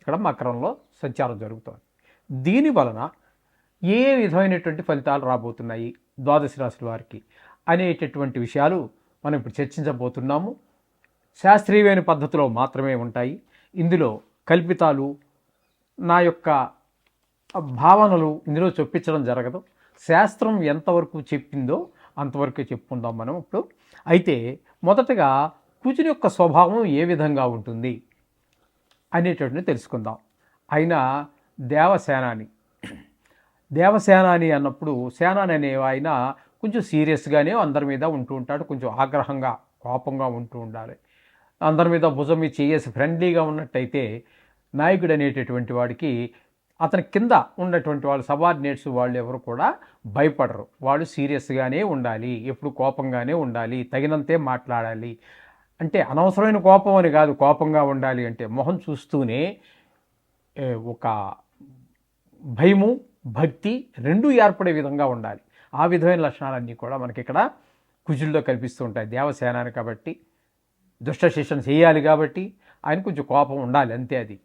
ఇక్కడ మకరంలో సంచారం జరుగుతోంది. దీని వలన ఏ విధమైనటువంటి ఫలితాలు రాబోతున్నాయి ద్వాదశ రాశుల వారికి అనేటటువంటి విషయాలు మనం ఇప్పుడు చర్చించబోతున్నాము. శాస్త్రీయమైన పద్ధతిలో మాత్రమే ఉంటాయి. ఇందులో కల్పితాలు నా యొక్క భావనలు ఇందులో చొప్పించడం జరగదు. శాస్త్రం ఎంతవరకు చెప్పిందో అంతవరకే చెప్పుకుందాం మనం ఇప్పుడు. అయితే మొదటగా కుజుని యొక్క స్వభావం ఏ విధంగా ఉంటుంది? అనేటటువంటి తెలుసుకుందాం. ఆయన దేవసేనాని. దేవసేనాని అన్నప్పుడు సేనాని అనే ఆయన కొంచెం సీరియస్గానే అందరి మీద ఉంటూ ఉంటాడు. కొంచెం ఆగ్రహంగా కోపంగా ఉంటూ ఉండాలి. అందరి మీద భుజం మీద చేసి ఫ్రెండ్లీగా ఉన్నట్టయితే నాయకుడు అనేటటువంటి వాడికి అతని కింద ఉన్నటువంటి వాళ్ళు సబార్డినేట్స్ వాళ్ళు ఎవరు కూడా భయపడరు. వాళ్ళు సీరియస్గానే ఉండాలి. ఎప్పుడు కోపంగానే ఉండాలి. తగినంతే మాట్లాడాలి. అంటే అనవసరమైన కోపం అని కాదు కోపంగా ఉండాలి అంటే మొహం చూస్తూనే ఒక భయము భక్తి రెండూ ఏర్పడే విధంగా ఉండాలి. ఆ విధమైన లక్షణాలన్నీ కూడా మనకి ఇక్కడ కుజుల్లో కల్పిస్తూ ఉంటాయి. దేవసేనాన్ని కాబట్టి దుష్ట శిక్షణ చేయాలి కాబట్టి ఆయన కొంచెం కోపం ఉండాలి అంతే అది.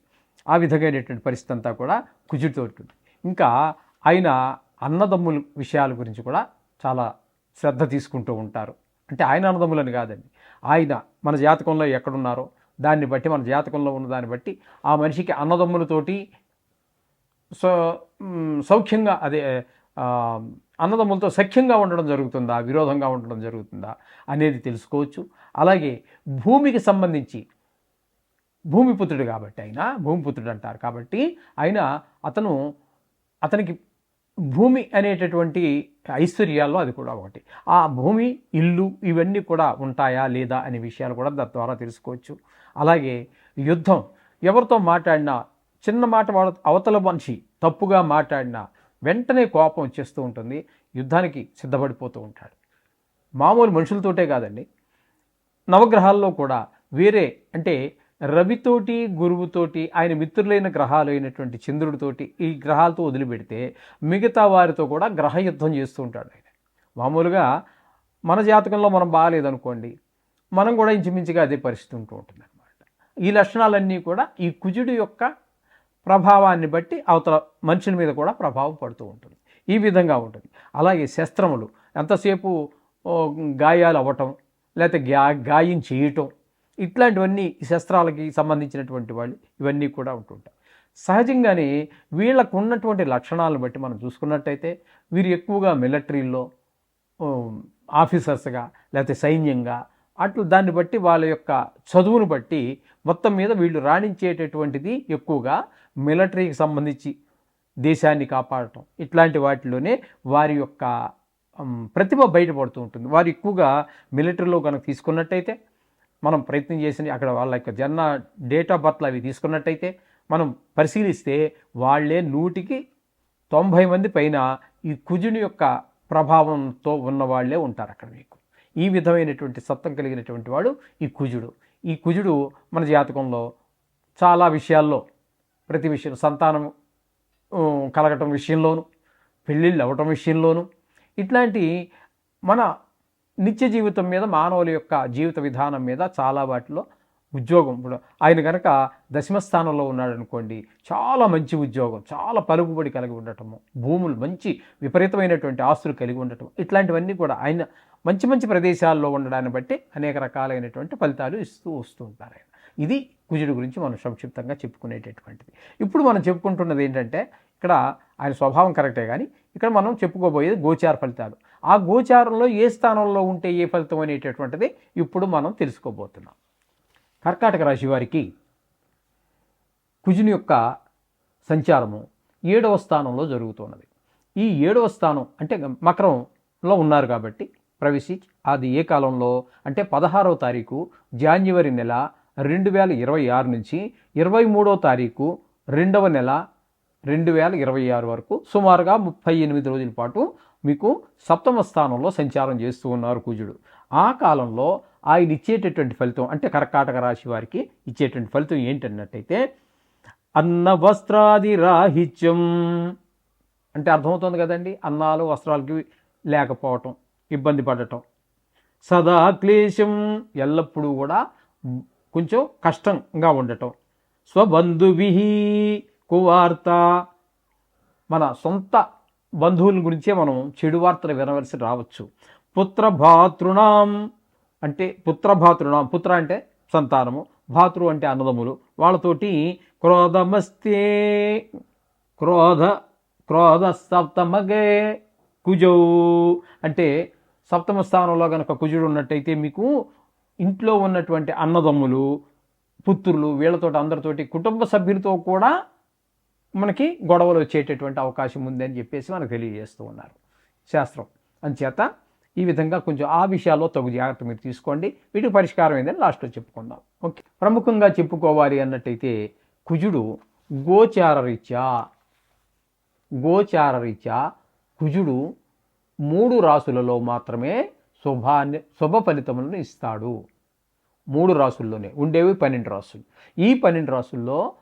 ఆ విధమైనటువంటి పరిస్థితి అంతా కూడా కుజుడితో ఉంటుంది. ఇంకా ఆయన అన్నదమ్ముల విషయాల గురించి కూడా చాలా శ్రద్ధ తీసుకుంటూ ఉంటారు. అంటే ఆయన అన్నదమ్ములని కాదండి ఆయన మన జాతకంలో ఎక్కడున్నారో దాన్ని బట్టి మన జాతకంలో ఉన్న దాన్ని బట్టి ఆ మనిషికి అన్నదమ్ములతోటి సో సౌఖ్యంగా అదే అన్నదమ్ములతో సఖ్యంగా ఉండడం జరుగుతుందా విరోధంగా ఉండడం జరుగుతుందా అనేది తెలుసుకోవచ్చు. అలాగే భూమికి సంబంధించి భూమిపుత్రుడు కాబట్టి ఆయన భూమిపుత్రుడు అంటారు కాబట్టి ఆయన అతను అతనికి భూమి అనేటటువంటి ఐశ్వర్యాల్లో అది కూడా ఒకటి. ఆ భూమి ఇల్లు ఇవన్నీ కూడా ఉంటాయా లేదా అనే విషయాలు కూడా దాని ద్వారా తెలుసుకోవచ్చు. అలాగే యుద్ధం. ఎవరితో మాట్లాడినా చిన్న మాట వాళ్ళ అవతల మనిషి తప్పుగా మాట్లాడినా వెంటనే కోపం వచ్చేస్తూ ఉంటుంది. యుద్ధానికి సిద్ధపడిపోతూ ఉంటాడు. మామూలు మనుషులతోటే కాదండి. నవగ్రహాల్లో కూడా వేరే అంటే రవితోటి గురువుతోటి ఆయన మిత్రులైన గ్రహాలు అయినటువంటి చంద్రుడితోటి ఈ గ్రహాలతో వదిలిపెడితే మిగతా వారితో కూడా గ్రహ యుద్ధం చేస్తూ ఉంటాడు ఆయన. మామూలుగా మన జాతకంలో మనం బాగాలేదనుకోండి మనం కూడా ఇంచుమించుగా అదే పరిస్థితి ఉంటూ ఉంటుంది అనమాట ఈ లక్షణాలన్నీ కూడా ఈ కుజుడి యొక్క ప్రభావాన్ని బట్టి అవతల మనుషుల మీద కూడా ప్రభావం పడుతూ ఉంటుంది. ఈ విధంగా ఉంటుంది. అలాగే శస్త్రములు ఎంతసేపు గాయాలు అవ్వటం లేకపోతే గా గాయం చేయటం ఇట్లాంటివన్నీ శస్త్రాలకి సంబంధించినటువంటి వాళ్ళు ఇవన్నీ కూడా ఉంటుంటాయి. సహజంగానే వీళ్ళకు ఉన్నటువంటి లక్షణాలను బట్టి మనం చూసుకున్నట్టయితే వీరు ఎక్కువగా మిలటరీలో ఆఫీసర్స్గా లేకపోతే సైన్యంగా అట్లు దాన్ని బట్టి వాళ్ళ యొక్క చదువును బట్టి మొత్తం మీద వీళ్ళు రాణించేటటువంటిది ఎక్కువగా మిలిటరీకి సంబంధించి దేశాన్ని కాపాడటం. ఇట్లాంటి వాటిలోనే వారి యొక్క ప్రతిభ బయటపడుతూ ఉంటుంది. వారు ఎక్కువగా మిలిటరీలో కనుక తీసుకున్నట్టయితే మనం ప్రయత్నం చేసి అక్కడ వాళ్ళ యొక్క జన్మ డేట్ ఆఫ్ బర్త్లు అవి తీసుకున్నట్టయితే మనం పరిశీలిస్తే వాళ్ళే నూటికి తొంభై మంది పైన ఈ కుజుని యొక్క ప్రభావంతో ఉన్న వాళ్ళే ఉంటారు అక్కడ మీకు. ఈ విధమైనటువంటి సత్వం కలిగినటువంటి వాడు ఈ కుజుడు. ఈ కుజుడు మన జాతకంలో చాలా విషయాల్లో ప్రతి విషయం సంతానం కలగటం విషయంలోనూ పెళ్ళిళ్ళు అవ్వటం విషయంలోనూ ఇట్లాంటి మన నిత్య జీవితం మీద మానవుల యొక్క జీవిత విధానం మీద చాలా వాటిలో ఉద్యోగం ఇప్పుడు ఆయన కనుక దశమ స్థానంలో ఉన్నాడు అనుకోండి చాలా మంచి ఉద్యోగం చాలా పలుకుబడి కలిగి ఉండటము భూములు మంచి విపరీతమైనటువంటి ఆస్తులు కలిగి ఉండటం ఇట్లాంటివన్నీ కూడా ఆయన మంచి మంచి ప్రదేశాల్లో ఉండడాన్ని బట్టి అనేక రకాలైనటువంటి ఫలితాలు ఇస్తూ వస్తూ ఉంటారు ఆయన. ఇది కుజుడి గురించి మనం సంక్షిప్తంగా చెప్పుకునేటటువంటిది. ఇప్పుడు మనం చెప్పుకుంటున్నది ఏంటంటే ఇక్కడ ఆయన స్వభావం కరెక్టే కానీ ఇక్కడ మనం చెప్పుకోబోయేది గోచార ఫలితాలు. ఆ గోచారంలో ఏ స్థానంలో ఉంటే ఏ ఫలితం అనేటటువంటిది ఇప్పుడు మనం తెలుసుకోబోతున్నాం. కర్కాటక రాశి వారికి కుజుని యొక్క సంచారము ఏడవ స్థానంలో జరుగుతున్నది. ఈ ఏడవ స్థానం అంటే మకరంలో ఉన్నారు కాబట్టి ప్రవేశి అది ఏ కాలంలో అంటే పదహారవ తారీఖు జాన్యువరి నెల రెండు వేల ఇరవై ఆరు నుంచి ఇరవై మూడో తారీఖు రెండవ నెల రెండు వేల ఇరవై ఆరు వరకు సుమారుగా ముప్పై ఎనిమిది రోజుల పాటు మీకు సప్తమ స్థానంలో సంచారం చేస్తూ ఉన్నారు కుజుడు. ఆ కాలంలో ఆయన ఇచ్చేటటువంటి ఫలితం అంటే కర్కాటక రాశి వారికి ఇచ్చేటువంటి ఫలితం ఏంటన్నట్టయితే అన్న వస్త్రాది రాహిత్యం అంటే అర్థమవుతుంది కదండి అన్నాలు వస్త్రాలకి లేకపోవటం ఇబ్బంది పడటం. సదా క్లేశం ఎల్లప్పుడూ కూడా కొంచెం కష్టంగా ఉండటం. స్వబంధువి కువార్త మన సొంత బంధువుల గురించే మనం చెడు వార్తలు వినవలసి రావచ్చు. పుత్రభాతృణాం అంటే పుత్రభాతృణాం. పుత్ర అంటే సంతానము. భాతృ అంటే అన్నదమ్ములు. వాళ్ళతోటి క్రోధమస్తే క్రోధ క్రోధ సప్తమగే కుజౌ అంటే సప్తమ స్థానంలో కనుక కుజుడు ఉన్నట్టయితే మీకు ఇంట్లో ఉన్నటువంటి అన్నదమ్ములు పుత్రులు వీళ్ళతోటి అందరితోటి కుటుంబ సభ్యులతో కూడా మనకి గొడవలు వచ్చేటటువంటి అవకాశం ఉందని చెప్పేసి మనకు తెలియజేస్తూ ఉన్నారు. శాస్త్రం. అంచేత ఈ విధంగా కొంచెం ఆ విషయాల్లో తగు జాగ్రత్త మీరు తీసుకోండి. వీటికి పరిష్కారం ఏందని లాస్ట్లో చెప్పుకుందాం. ఓకే. ప్రముఖంగా చెప్పుకోవాలి అన్నట్టయితే కుజుడు గోచార రీత్యా గోచార రీత్యా కుజుడు మూడు రాసులలో మాత్రమే శుభాన్ని శుభ ఫలితములను ఇస్తాడు. మూడు రాసుల్లోనే. ఉండేవి పన్నెండు రాసులు. ఈ పన్నెండు రాసుల్లో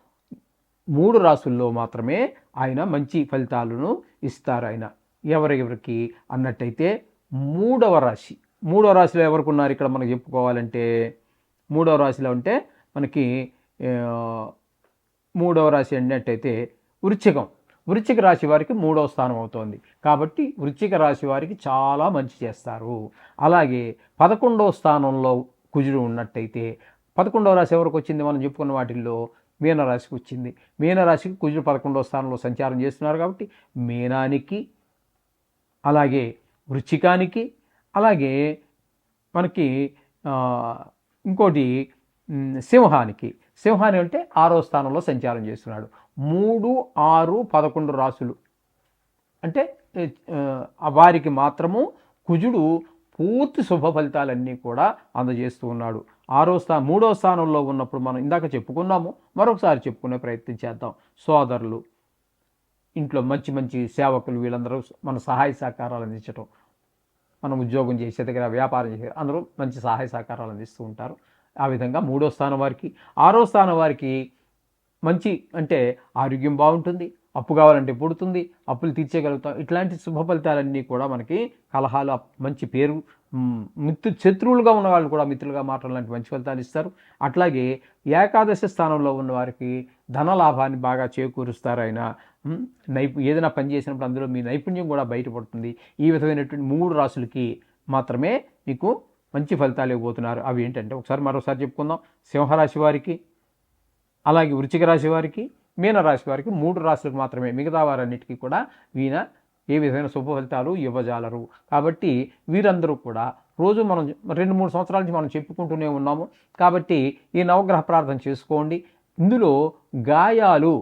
మూడు రాసుల్లో మాత్రమే ఆయన మంచి ఫలితాలను ఇస్తారు ఆయన. ఎవరెవరికి? అన్నట్టయితే మూడవ రాశి. మూడవ రాశిలో ఎవరికి ఉన్నారు ఇక్కడ మనకు చెప్పుకోవాలంటే? మూడవ రాశిలో ఉంటే మనకి మూడవ రాశి అన్నట్టయితే వృచ్చికం. వృచ్చిక రాశి వారికి మూడవ స్థానం అవుతోంది. కాబట్టి వృచ్చిక రాశి వారికి చాలా మంచి చేస్తారు. అలాగే పదకొండవ స్థానంలో కుజుడు ఉన్నట్టయితే పదకొండవ రాశి ఎవరికి వచ్చింది మనం చెప్పుకున్న వాటిల్లో? మీనరాశికి వచ్చింది. మీనరాశికి కుజుడు పదకొండవ స్థానంలో సంచారం చేస్తున్నారు కాబట్టి మీనానికి అలాగే వృచ్చికానికి అలాగే మనకి ఇంకోటి సింహానికి. సింహాని అంటే ఆరో స్థానంలో సంచారం చేస్తున్నాడు. మూడు ఆరు పదకొండు రాసులు అంటే వారికి మాత్రము కుజుడు పూర్తి శుభ ఫలితాలన్నీ కూడా అందజేస్తూ ఉన్నాడు. ఆరో స్థా మూడో స్థానంలో ఉన్నప్పుడు మనం ఇందాక చెప్పుకున్నాము మరొకసారి చెప్పుకునే ప్రయత్నం చేద్దాం. సోదరులు ఇంట్లో మంచి మంచి సేవకులు వీళ్ళందరూ మన సహాయ సహకారాలు అందించటం. మనం ఉద్యోగం చేసే దగ్గర వ్యాపారం చేసే అందరూ మంచి సహాయ సహకారాలు అందిస్తూ ఉంటారు. ఆ విధంగా మూడో స్థానం వారికి ఆరో స్థానం వారికి మంచి అంటే ఆరోగ్యం బాగుంటుంది. అప్పు కావాలంటే పుడుతుంది అప్పులు తీర్చేయగలుగుతాం. ఇట్లాంటి శుభ ఫలితాలన్నీ కూడా మనకి కలహాలు మంచి పేరు మిత్రు శత్రువులుగా ఉన్న వాళ్ళు కూడా మిత్రులుగా మాట్లాడాలంటే లాంటి మంచి ఫలితాలు ఇస్తారు. అట్లాగే ఏకాదశి స్థానంలో ఉన్న వారికి ధన లాభాన్ని బాగా చేకూరుస్తారు ఆయన నైపు ఏదైనా పని చేసినప్పుడు అందులో మీ నైపుణ్యం కూడా బయటపడుతుంది. ఈ విధమైనటువంటి మూడు రాసులకి మాత్రమే మీకు మంచి ఫలితాలు ఇవ్వబోతున్నారు. అవి ఏంటంటే ఒకసారి మరోసారి చెప్పుకుందాం. సింహరాశి వారికి అలాగే వృచిక రాశి వారికి మీనరాశి వారికి మూడు రాశులకు మాత్రమే మిగతా వారన్నిటికీ కూడా ఈయన ఏ విధమైన శుభ ఫలితాలు ఇవ్వజాలరు. కాబట్టి వీరందరూ కూడా రోజు మనం రెండు మూడు సంవత్సరాల నుంచి మనం చెప్పుకుంటూనే ఉన్నాము. కాబట్టి ఈ నవగ్రహ ప్రార్థన చేసుకోండి. ఇందులో గాయాలు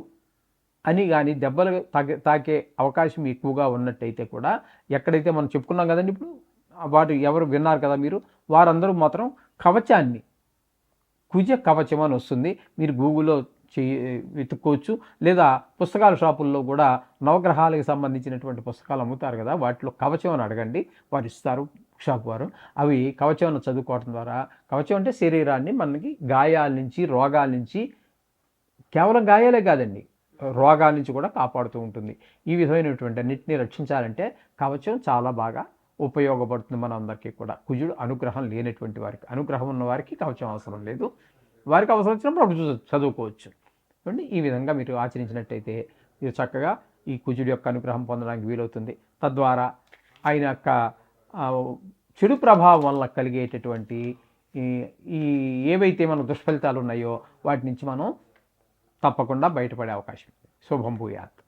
అని కానీ దెబ్బలు తాకే తాకే అవకాశం ఎక్కువగా ఉన్నట్టయితే కూడా ఎక్కడైతే మనం చెప్పుకున్నాం కదండి ఇప్పుడు వాటి ఎవరు విన్నారు కదా మీరు వారందరూ మాత్రం కవచాన్ని కుజ కవచం అని వస్తుంది. మీరు గూగుల్లో చేయి వెతుక్కోవచ్చు. లేదా పుస్తకాల షాపుల్లో కూడా నవగ్రహాలకు సంబంధించినటువంటి పుస్తకాలు అమ్ముతారు కదా వాటిలో కవచం అని అడగండి. వారు ఇస్తారు షాప్ వారు. అవి కవచం చదువుకోవడం ద్వారా కవచం అంటే శరీరాన్ని మనకి గాయాల నుంచి రోగాల నుంచి కేవలం గాయాలే కాదండి రోగాల నుంచి కూడా కాపాడుతూ ఉంటుంది. ఈ విధమైనటువంటి అన్నింటినీ రక్షించాలంటే కవచం చాలా బాగా ఉపయోగపడుతుంది మనందరికీ కూడా. కుజుడు అనుగ్రహం లేనటువంటి వారికి అనుగ్రహం ఉన్న వారికి కవచం అవసరం లేదు. వారికి అవసరం వచ్చినప్పుడు అప్పుడు చూ- చదువుకోవచ్చు. చూడండి ఈ విధంగా మీరు ఆచరించినట్టయితే మీరు చక్కగా ఈ కుజుడి యొక్క అనుగ్రహం పొందడానికి వీలవుతుంది. తద్వారా ఆయన యొక్క చెడు ప్రభావం వల్ల కలిగేటటువంటి ఈ ఈ ఏవైతే మన దుష్ఫలితాలు ఉన్నాయో వాటి నుంచి మనం తప్పకుండా బయటపడే అవకాశం శుభం భూయాత్.